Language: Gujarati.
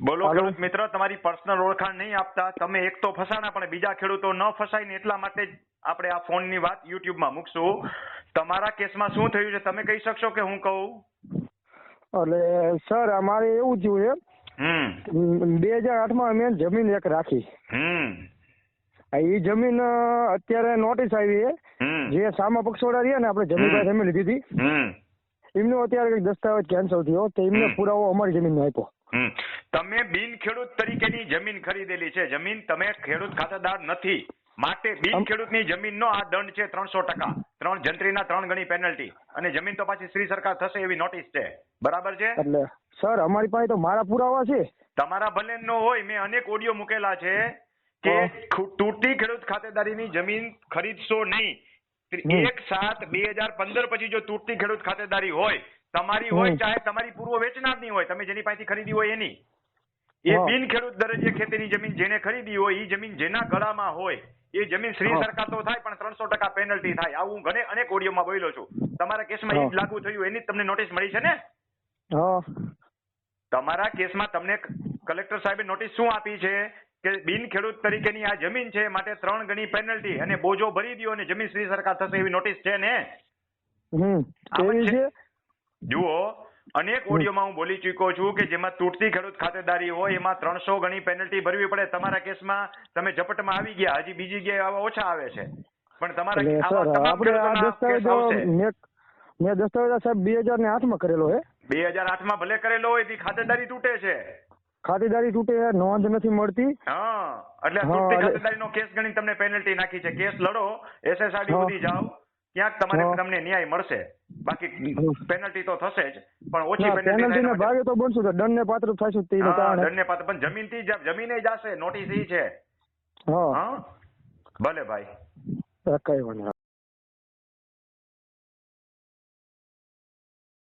બોલો. ખેડૂત મિત્ર તમારી પર્સનલ ઓળખાણ નહીં આપતા. તમે એક તો ફસાણા પણ બીજા ખેડૂતો ન ફસાય ને એટલા માટે જ આપણે આ ફોનની વાત યુટ્યુબમાં મૂકશું. તમારા કેસમાં શું થયું છે? તમે કહી શકશો કે હું કહું? એટલે સર અમારે એવું થયું હમ. છે બે હજાર આઠમાં અમે જમીન એક રાખી. હમ. એ જમીન અત્યારે નોટિસ આવી જે સામા પક્ષોડા રહ્યા ને આપણે જમીન. પાસે જમીન લીધી હતી એમનો અત્યારે દસ્તાવેજ કેન્સલ થયો તો એમને પુરાવો અમારી જમીનનો આપ્યો. તમે બિન ખેડૂત તરીકેની જમીન ખરીદેલી છે. જમીન તમે ખેડૂત ખાતેદાર નથી. માટે બિન ખેડૂતની જમીનનો આ દંડ છે ત્રણસો ટકા. ત્રણ જંત્રીના ત્રણ ગણી પેનલ્ટી અને જમીન તો પાછી શ્રી સરકાર થશે એવી નોટિસ છે. બરાબર છે? એટલે સર અમારી પાસે તો મારા પુરાવા છે. તમારા ભલે નો હોય મેં અનેક ઓડિયો મૂકેલા છે કે તૂટી ખેડૂત ખાતેદારીની જમીન ખરીદશો નહીં. એક સાત બે હજાર પંદર પછી જો તૂટતી ખેડૂત ખાતેદારી હોય તમારી હોય ચાહે તમારી પૂર્વ વેચનારની હોય તમે જેની પાસેથી ખરીદી હોય એની. એ બિન ખેડૂત દરજ્જે ખેતીની જમીન જેને ખરીદી હોય એ જમીન જેના ગળામાં હોય એ જમીન શ્રી. સરકાર તો થાય પણ ત્રણસો ટકા પેનલ્ટી થાય. આવું હું ઘણે અનેક ઓડિયોમાં બોલ્યો છું. તમારા કેસમાં એ જ લાગુ થયું એની તમને નોટિસ મળી છે ને? તમારા કેસમાં તમને કલેક્ટર સાહેબે નોટિસ શું આપી છે? કે બિન ખેડૂત તરીકેની આ જમીન છે માટે ત્રણ ગણી પેનલ્ટી અને બોજો ભરી દો અને જમીન શ્રી સરકાર થશે એવી નોટિસ છે ને? જુઓ અનેક ઓડિયોમાં હું બોલી ચૂક્યો છું કે જેમાં તૂટતી ખેડૂત ખાતેદારી હોય એમાં ત્રણસો ગણી પેનલ્ટી ભરવી પડે. તમારા કેસમાં તમે ઝપટમાં આવી ગયા હજી બીજી જગ્યાએ આવા ઓછા આવે છે. પણ તમારા મેં મેં દસ્તાવેજ સાહેબ બે હજાર ને આઠમાં કરેલો હે. બે હજાર આઠમાં ભલે કરેલો હોય એની ખાતેદારી તૂટે છે. ખાતેદારી તૂટે નોંધ નથી મળતી. હા એટલે તૂટતી ખાતેદારીનો કેસ ગણી તમને પેનલ્ટી નાખી છે. કેસ લડો એસએસઆરડી. સુધી જાઓ ક્યાંક તમારે તમને ન્યાય મળશે. બાકી પેનલ્ટી તો થશે જ પણ ઓછી પેનલ્ટી ને ભાગે તો બનશું તો દંડને પાત્ર થશું તે કારણે. દંડને પાત્ર પણ જમીનથી જમીને જશે નોટિસ ઈ છે. હા. હા? ભલે ભાઈ. કઈ વાંધો.